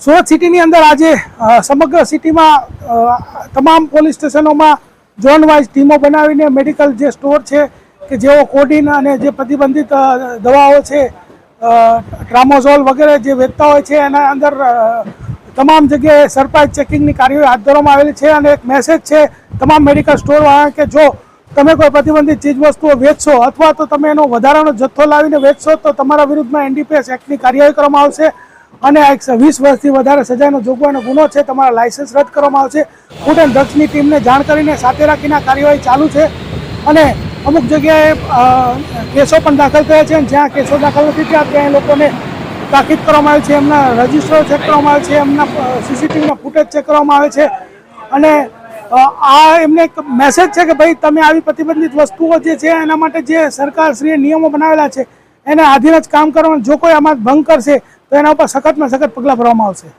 સુરત સિટીની અંદર આજે સમગ્ર સિટીમાં તમામ પોલીસ સ્ટેશનોમાં ઝોન વાઇઝ ટીમો બનાવીને મેડિકલ જે સ્ટોર છે, કે જેઓ કોડિન અને જે પ્રતિબંધિત દવાઓ છે ટ્રામોઝોલ વગેરે જે વેચતા હોય છે, એના અંદર તમામ જગ્યાએ સરપ્રાઇઝ ચેકિંગની કાર્યવાહી હાથ ધરવામાં આવેલી છે અને એક મેસેજ છે તમામ મેડિકલ સ્ટોરવાળા કે જો તમે કોઈ પ્રતિબંધિત ચીજવસ્તુઓ વેચશો અથવા તો તમે એનો વધારાનો જથ્થો લાવીને વેચશો તો તમારા વિરુદ્ધમાં એનડીપીએસ એક્ટની કાર્યવાહી કરવામાં આવશે. અને આ એકસો વીસ વર્ષથી વધારે સજાનો જોગવાનો ગુનો છે, તમારા લાયસન્સ રદ કરવામાં આવશે. ફૂડ એન્ડ ડ્રગ્સની ટીમને જાણ કરીને સાથે રાખીને કાર્યવાહી ચાલુ છે. અને અમુક જગ્યાએ કેસો પણ દાખલ થયા છે અને જ્યાં કેસો દાખલ નથી ત્યાં એ લોકોને તાકીદ કરવામાં આવે છે, એમના રજિસ્ટરો ચેક કરવામાં આવે છે, એમના સીસીટીવીના ફૂટેજ ચેક કરવામાં આવે છે. અને આ એમને એક મેસેજ છે કે ભાઈ, તમે આવી પ્રતિબંધિત વસ્તુઓ જે છે, એના માટે જે સરકારશ્રીએ નિયમો બનાવેલા છે, એના આધીન જ કામ કરવાનું જો કોઈ આમાં ભંગ કરશે તો એના ઉપર સખતમાં સખત પગલાં ભરવામાં આવશે.